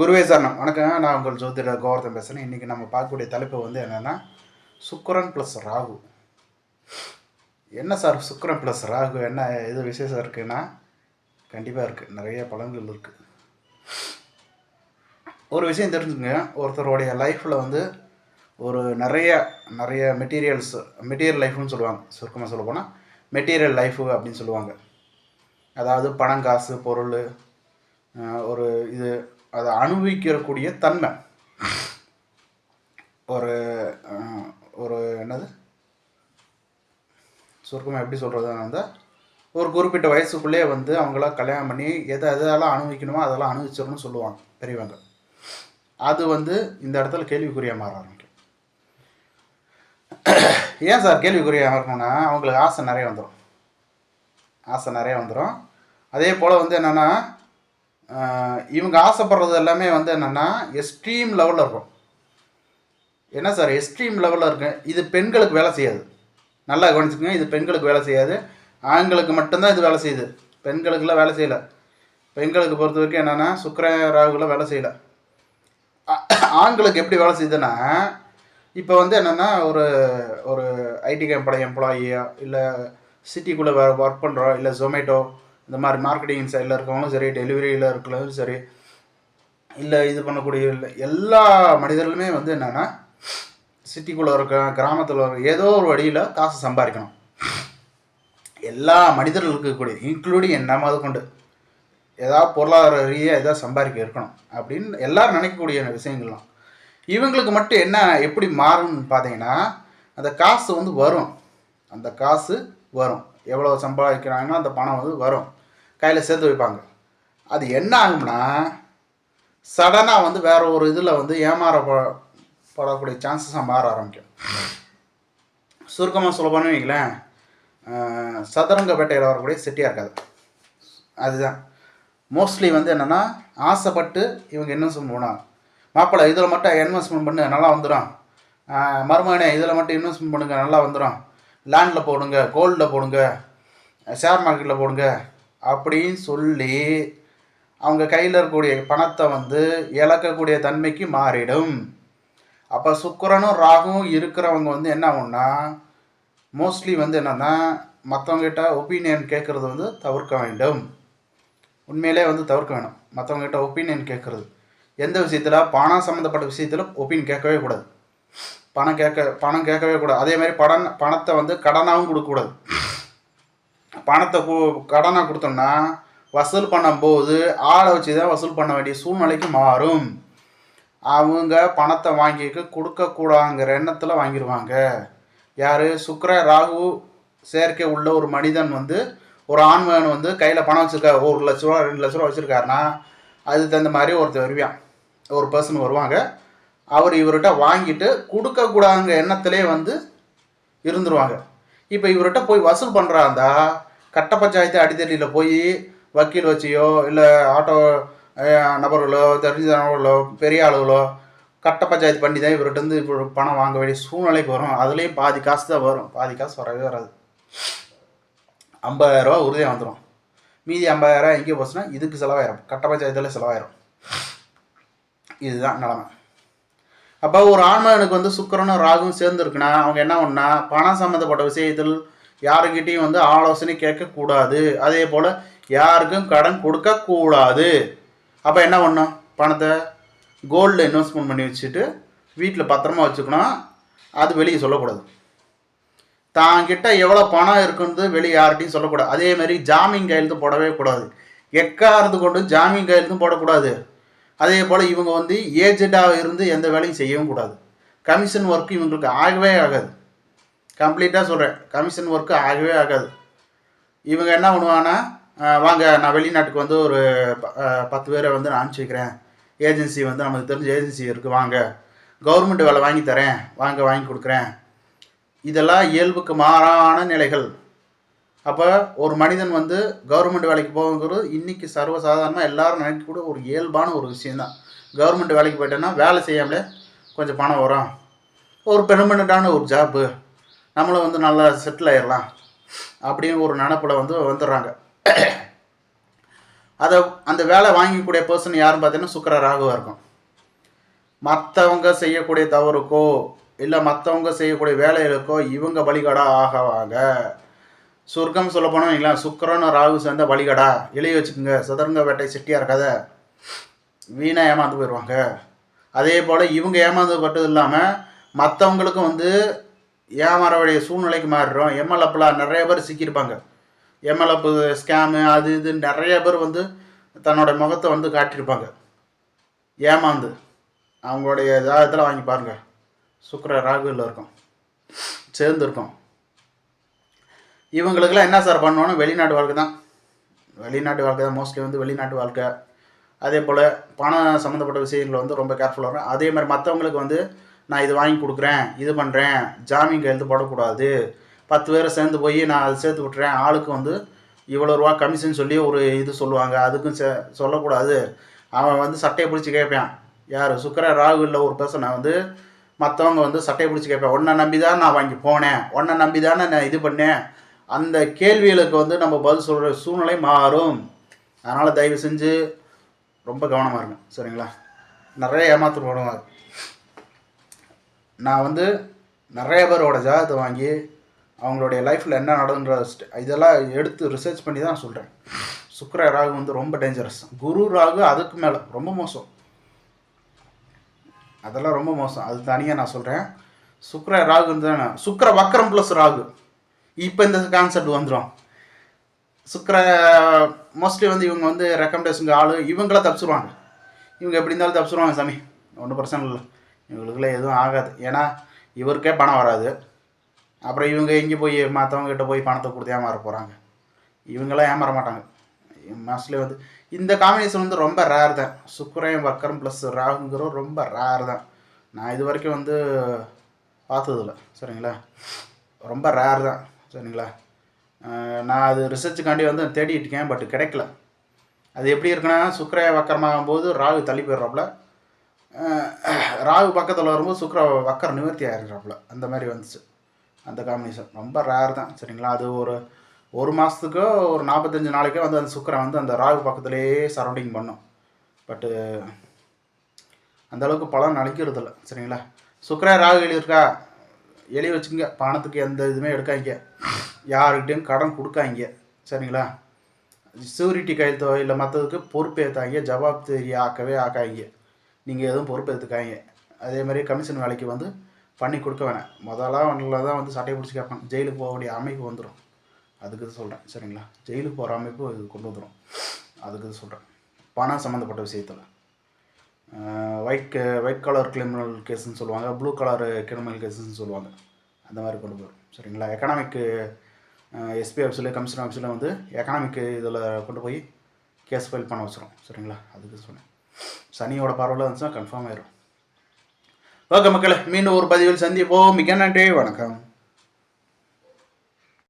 குருவே சரணம். வணக்கம் நான் உங்கள் ஜோதிடர் கோவர்தன் பேசுகிறேன் இன்றைக்கி நம்ம பார்க்கக்கூடிய தலைப்பு வந்து என்னென்னா சுக்கரன் ப்ளஸ் ராகு. என்ன சார் சுக்கரன் ப்ளஸ் ராகு? என்ன எது விசேஷம் இருக்குன்னா கண்டிப்பாக இருக்குது நிறைய பலன்கள் இருக்குது ஒரு விஷயம் தெரிஞ்சுங்க ஒருத்தருடைய லைஃப்பில் வந்து ஒரு நிறைய நிறைய மெட்டீரியல்ஸ் மெட்டீரியல் லைஃப்னு சொல்லுவாங்க. சுருக்கமாக சொல்ல போனால் மெட்டீரியல் லைஃபு அப்படின்னு சொல்லுவாங்க. அதாவது பணம் காசு பொருள் ஒரு இது அதை அனுபவிக்கக்கூடிய தன்மை. ஒரு ஒரு என்னது? சுருக்கமாக எப்படி சொல்கிறதுனா வந்து ஒரு குறிப்பிட்ட வயசுக்குள்ளேயே வந்து அவங்கள கல்யாணம் பண்ணி எதை எதெல்லாம் அனுபவிக்கணுமோ அதெல்லாம் அனுபவிச்சிடணும்னு சொல்லுவாங்க பெரியவங்க. அது வந்து இந்த இடத்துல கேள்விக்குறியாக மாற ஆரம்பிக்கும். ஏன் சார் கேள்விக்குறியா இருக்கணும்னா அவங்களுக்கு ஆசை நிறைய வந்துடும் ஆசை நிறைய வந்துடும் அதே போல் வந்து என்னென்னா இவங்க ஆசைப்படுறது எல்லாமே வந்து என்னென்னா எக்ஸ்ட்ரீம் லெவலில் இருக்கும். என்ன சார் எக்ஸ்ட்ரீம் லெவலில் இருக்கு. இது பெண்களுக்கு வேலை செய்யாது. நல்லா கவனிச்சுக்கங்க இது பெண்களுக்கு வேலை செய்யாது. ஆண்களுக்கு மட்டும்தான் இது வேலை செய்யுது. பெண்களுக்கெல்லாம் வேலை செய்யலை. பெண்களுக்கு பொறுத்த வரைக்கும் என்னென்னா சுக்கர ராகுலாம் வேலை செய்யலை. ஆண்களுக்கு எப்படி வேலை செய்யுதுன்னா இப்போ வந்து என்னென்னா ஒரு ஒரு ஐடி கம்பெனி எம்ப்ளாயியோ இல்லை சிட்டிக்குள்ளே ஒர்க் பண்ணுறோம் இல்லை ஜொமேட்டோ இந்த மாதிரி மார்க்கெட்டிங் சைடில் இருக்கவங்களும் சரி டெலிவரியில் இருக்கிறவங்களும் சரி இல்லை இது பண்ணக்கூடிய இல்லை எல்லா மனிதர்களுமே வந்து என்னென்னா சிட்டிக்குள்ளே இருக்க கிராமத்தில் இருக்க ஏதோ ஒரு வழியில் காசு சம்பாதிக்கணும். எல்லா மனிதர்களுக்கு இருக்கக்கூடிய இன்க்ளூடிங் என்ன கொண்டு. ஏதாவது பொருளாதார ரீதியாக ஏதாவது சம்பாதிக்க இருக்கணும் அப்படின்னு எல்லோரும் நினைக்கக்கூடிய விஷயங்கள்லாம். இவங்களுக்கு மட்டும் என்ன எப்படி மாறும்னு பார்த்தீங்கன்னா அந்த காசு வந்து வரும். அந்த காசு வரும். எவ்வளோ சம்பாதிக்கிறாங்களோ அந்த பணம் வந்து வரும். கையில் சேர்த்து வைப்பாங்க. அது என்ன ஆகும்னா சடனாக வந்து வேற ஒரு இதில் வந்து ஏமாற படக்கூடிய சான்சஸாக மாற ஆரம்பிக்கும். சுருக்கமாக சொல்ல போனோம்னு வைங்களேன். சதுரங்க சதுரங்கப்பேட்டையில் வரக்கூடிய செட்டியாக இருக்காது அதுதான். மோஸ்ட்லி வந்து என்னென்னா ஆசைப்பட்டு இவங்க இன்வெஸ்ட்மெண்ட் பண்ணுவாங்க மாப்பிள்ளை இதில் மட்டும் இன்வெஸ்ட்மெண்ட் பண்ணு நல்லா வந்துடும் மருமகனே இதில் மட்டும் இன்வெஸ்ட்மெண்ட் பண்ணுங்க நல்லா வந்துடும் லேண்டில் போடுங்க கோல்டில் போடுங்க ஷேர் மார்க்கெட்டில் போடுங்க. அப்படின்னு சொல்லி அவங்க கையில் இருக்கக்கூடிய பணத்தை வந்து இழக்கக்கூடிய தன்மைக்கு மாறிடும். அப்போ சுக்கரனும் ராகுவும் இருக்கிறவங்க வந்து என்ன ஆகும்னா மோஸ்ட்லி வந்து என்னென்னா மற்றவங்ககிட்ட ஒப்பீனியன் கேட்குறது வந்து தவிர்க்க வேண்டும். உண்மையிலே வந்து தவிர்க்க வேணும். மற்றவங்ககிட்ட ஒப்பீனியன் கேட்குறது எந்த விஷயத்தில்? பணம் சம்மந்தப்பட்ட விஷயத்தில் ஒப்பீனியன் கேட்கவே கூடாது. பணம் கேட்க பணம் கேட்கவே கூடாது. அதே மாதிரி பணம் பணத்தை வந்து கடனாகவும் கொடுக்கக்கூடாது பணத்தை கு கடனாக கொடுத்தோம்னா வசூல் பண்ணும்போது ஆளை வச்சு தான் வசூல் பண்ண வேண்டிய சூழ்நிலைக்கு மாறும். அவங்க பணத்தை வாங்கிக்க கொடுக்கக்கூடாங்கிற எண்ணத்தில் வாங்கிடுவாங்க யார்? சுக்கர ராகு சேர்க்கை உள்ள ஒரு மனிதன் வந்து ஒரு ஆண்மகன் வந்து கையில் பணம் வச்சுருக்கா ஒரு லட்ச ரூபா ரெண்டு லட்ச ரூபா வச்சுருக்காருன்னா அதுக்கு தகுந்த மாதிரி ஒருத்தர் வருவான். ஒரு பர்சன் வருவாங்க. அவர் இவர்கிட்ட வாங்கிட்டு கொடுக்கக்கூடாங்க எண்ணத்திலே வந்து இருந்துருவாங்க. இப்போ இவர்கிட்ட போய் வசூல் பண்ணுறாந்தா கட்ட பஞ்சாயத்து அடித்தடியில் போய் வக்கீல் வச்சியோ இல்லை ஆட்டோ நபர்களோ தெரிஞ்ச நபர்களோ பெரிய ஆளுகளோ கட்ட பஞ்சாயத்து பண்ணி தான் இவர்கிட்ட இருந்து இப்போ பணம் வாங்க வேண்டிய சூழ்நிலைக்கு வரும். அதுலேயும் பாதி காசு தான் வரும். பாதி காசு வரவே வராது. ஐம்பதாயிரரூவா உறுதியாக வந்துடும் மீதி ஐம்பதாயிரம் எங்கேயோ போச்சுன்னா இதுக்கு செலவாயிரும். கட்ட பஞ்சாயத்தில் செலவாயிரும். இதுதான் நிலமை. அப்போ ஒரு ஆண்மகனுக்கு வந்து சுக்கரனும் ராகும் சேர்ந்துருக்குன்னா அவங்க என்ன பண்ணா பணம் சம்மந்தப்பட்ட விஷயத்தில் யாருக்கிட்டையும் வந்து ஆலோசனை கேட்கக்கூடாது. அதே போல் யாருக்கும் கடன் கொடுக்கக்கூடாது. அப்போ என்ன பண்ணும்? பணத்தை கோல்டில் இன்வெஸ்ட்மெண்ட் பண்ணி வச்சுட்டு வீட்டில் பத்திரமா வச்சுக்கணும். அது வெளியே சொல்லக்கூடாது. தாங்கிட்ட எவ்வளோ பணம் இருக்குன்றது வெளியே யார்கிட்டையும் சொல்லக்கூடாது. அதே மாதிரி ஜாமீன் கையெழுத்து போடவே கூடாது. எக்காரது கொண்டு ஜாமீன் கையெழுத்தும் போடக்கூடாது. அதே போல் இவங்க வந்து ஏஜெண்டாக இருந்து எந்த வேலையும் செய்யவும் கூடாது. கமிஷன் ஒர்க்கு இவங்களுக்கு ஆகவே ஆகாது. கம்ப்ளீட்டாக சொல்கிறேன் கமிஷன் ஒர்க்கு ஆகவே ஆகாது. இவங்க என்ன பண்ணுவாங்கன்னா வாங்க நான் வெளிநாட்டுக்கு வந்து ஒரு பத்து பேரை வந்து நான் அனுப்பிச்சிக்கிறேன் ஏஜென்சி வந்து நமக்கு தெரிஞ்ச ஏஜென்சி இருக்குது வாங்க. கவர்மெண்ட் வேலை வாங்கி தரேன். வாங்க வாங்கி கொடுக்குறேன். இதெல்லாம் இயல்புக்கு மாறான நிலைகள். அப்போ ஒரு மனிதன் வந்து கவர்மெண்ட் வேலைக்கு போகுங்கிறது இன்றைக்கி சர்வசாதாரணமாக எல்லாரும் நினைக்கக்கூடிய ஒரு இயல்பான ஒரு விஷயந்தான் கவர்மெண்ட் வேலைக்கு போயிட்டோன்னா வேலை செய்யாமலே கொஞ்சம் பணம் வரும். ஒரு பெர்மனண்ட்டான ஒரு ஜாப்பு நம்மளும் வந்து நல்லா செட்டில் ஆயிடலாம் அப்படின்னு ஒரு நினப்பில் வந்து வந்துடுறாங்க. அதை அந்த வேலை வாங்கிக்கூடிய பர்சன் யாருன்னு பார்த்தீங்கன்னா சுக்கர ராகுவாக இருக்கும். மற்றவங்க செய்யக்கூடிய தவறுக்கோ இல்லை மற்றவங்க செய்யக்கூடிய வேலைகளுக்கோ இவங்க பலிகடா ஆகவாங்க சொர்க்கம் சொல்ல போனோம் இல்லைங்களா சுக்கரன் ராகு சேர்ந்த வழிகடா எழுதி வச்சுக்கோங்க. சதுரங்க வேட்டை சிட்டியாக கதை. வீணாக ஏமாந்து போயிடுவாங்க அதே போல் இவங்க ஏமாந்து பட்டது இல்லாமல் மற்றவங்களுக்கும் வந்து ஏமாற வேண்டிய சூழ்நிலைக்கு மாறிடும் எம்எல்எப்பில் நிறைய பேர் சிக்கியிருப்பாங்க. எம்எல்எப் ஸ்கேமு அது இது நிறைய பேர் வந்து தன்னோட முகத்தை வந்து காட்டியிருப்பாங்க. ஏமாந்து. அவங்களுடைய ஜாதகத்தில் வாங்கி பாருங்கள் சுக்கர ராகுவில் இருக்கும். சேர்ந்துருக்கோம் இவங்களுக்கெல்லாம் என்ன சார் பண்ணணும் வெளிநாட்டு வாழ்க்கை தான். வெளிநாட்டு வாழ்க்கை தான். மோஸ்ட்லி வந்து வெளிநாட்டு வாழ்க்கை. அதே போல் பணம் சம்மந்தப்பட்ட விஷயங்களில் வந்து ரொம்ப கேர்ஃபுல்லாக இருக்கும் அதே மாதிரி மற்றவங்களுக்கு வந்து நான் இது வாங்கி கொடுக்குறேன் இது பண்ணுறேன் ஜாமீன் கையெழுத்து போடக்கூடாது. பத்து பேரை சேர்ந்து போய் நான் அதை சேர்த்து விட்டுறேன். ஆளுக்கு வந்து இவ்வளோ ரூபா கமிஷன் சொல்லி ஒரு இது சொல்லுவாங்க. அதுக்கும் செ சொல்லக்கூடாது. அவன் வந்து சட்டையை பிடிச்சி கேட்பான். யார்? சுக்கர ராகு ஒரு பர்சனை வந்து மற்றவங்க வந்து சட்டையை பிடிச்சி கேட்பேன். உன்னை நம்பி தான் நான் வாங்கி போனேன். உன்னை நம்பி தானே நான் இது பண்ணேன். அந்த கேள்விகளுக்கு வந்து நம்ம பதில் சொல்கிற சூழ்நிலை மாறும். அதனால் தயவு செஞ்சு ரொம்ப கவனமாக இருங்க. சரிங்களா? நிறைய ஏமாத்து போடுவாங்க நான் வந்து நிறைய பேரோட ஜாதகத்தை வாங்கி அவங்களுடைய லைஃப்பில் என்ன நடந்துன்ற இதெல்லாம் எடுத்து ரிசர்ச் பண்ணி தான் சொல்கிறேன் சுக்கர ராகு வந்து ரொம்ப டேஞ்சரஸ் குரு ராகு அதுக்கு மேலே. ரொம்ப மோசம். அதெல்லாம் ரொம்ப மோசம். அது தனியாக நான் சொல்கிறேன் சுக்கர ராகுன்னு தானே சுக்கர வக்கரம் ப்ளஸ் ராகு. இப்போ இந்த கான்செப்ட் வந்துடும் சுக்கர மோஸ்ட்லி வந்து இவங்க வந்து ரெக்கமெண்டேஷனுக்கு ஆள் இவங்கள தப்பிச்சிருவாங்க. இவங்க எப்படி இருந்தாலும் தப்பிச்சிருவாங்க சாமி. ஒன்றும் பிரச்சனை இல்லை. இவங்களுக்குலாம் எதுவும் ஆகாது. ஏன்னா இவருக்கே பணம் வராது. அப்புறம் இவங்க எங்கே போய் மற்றவங்ககிட்ட போய் பணத்தை கொடுத்து ஏமாற போகிறாங்க இவங்களாம் ஏமாற மாட்டாங்க. மோஸ்ட்லி வந்து இந்த காம்பினேஷன் வந்து ரொம்ப ரேர் தான். சுக்கரையும் வக்கரம் ப்ளஸ் ராகுங்கிறோம் ரொம்ப ரேர் தான். நான் இது வரைக்கும் வந்து பார்த்ததில்ல. சரிங்களா? ரொம்ப ரேர் தான். சரிங்களா? நான் அது ரிசர்ச்சுக்காண்டி வந்து தேடிட்டு இருக்கேன் பட் கிடைக்கல. அது எப்படி இருக்குன்னா சுக்கர வக்கரமாகும் போது ராகு தள்ளி போயிடுறாப்புல. ராகு பக்கத்தில் வரும்போது சுக்கர வக்கர நிவர்த்தி ஆகிடுறாப்புல அந்த மாதிரி வந்துச்சு. அந்த காம்பினேஷன் ரொம்ப ரேர் தான் சரிங்களா? அது ஒரு ஒரு மாதத்துக்கோ ஒரு நாற்பத்தஞ்சு நாளைக்கோ வந்து அந்த சுக்கரை வந்து அந்த ராகு பக்கத்துலேயே சரௌண்டிங் பண்ணும். பட்டு அந்த அளவுக்கு பலன் அளிக்கிறது இல்லை சரிங்களா? சுக்கர ராகு எழுதி இருக்கா எழுதி வச்சுக்கோங்க. பணத்துக்கு எந்த இதுவுமே எடுக்காங்க யாருக்கிட்டையும் கடன் கொடுக்காங்க சரிங்களா? செக்யூரிட்டி கையெழுத்தோ இல்லை மற்றதுக்கு பொறுப்பேற்றாங்க ஜவாப்தேரி ஆக்கவே ஆக்காங்க நீங்கள் எதுவும் பொறுப்பேற்றுக்காங்க அதே மாதிரி கமிஷன் வேலைக்கு வந்து பண்ணி கொடுக்க வேணாம். முதலாக ஒன்றில் தான் வந்து சட்டையை பிடிச்சி கேட்பாங்க ஜெயிலுக்கு போக வேண்டிய அமைப்பு வந்துடும் அதுக்கு சொல்கிறேன் சரிங்களா? ஜெயிலுக்கு போகிற அமைப்பு இது கொண்டு வந்துடும் அதுக்கு சொல்கிறேன் பணம் சம்மந்தப்பட்ட விஷயத்தில். ஒயிட் ஒயிட் கலர் கிரிமினல் கேஸ்ன்னு சொல்லுவாங்க ப்ளூ கலர் கிரிமினல் கேஸ்ன்னு சொல்லுவாங்க. அந்த மாதிரி கொண்டு போயிடும். சரிங்களா? எக்கனாமிக்கு எஸ்பி ஆஃபீஸில் கமிஷனர் ஆஃபீஸில் வந்து எக்கனாமிக்கு இதில் கொண்டு போய் கேஸ் ஃபைல் பண்ண வச்சிரும். சரிங்களா? அதுக்கு சொன்னேன். சனியோட பார்வையில் இருந்துச்சுன்னா கன்ஃபார்ம் ஆயிடும் ஓகே மக்களே மீண்டும் ஒரு பதிவில் சந்திப்போம். மிக நன்றி. வணக்கம்.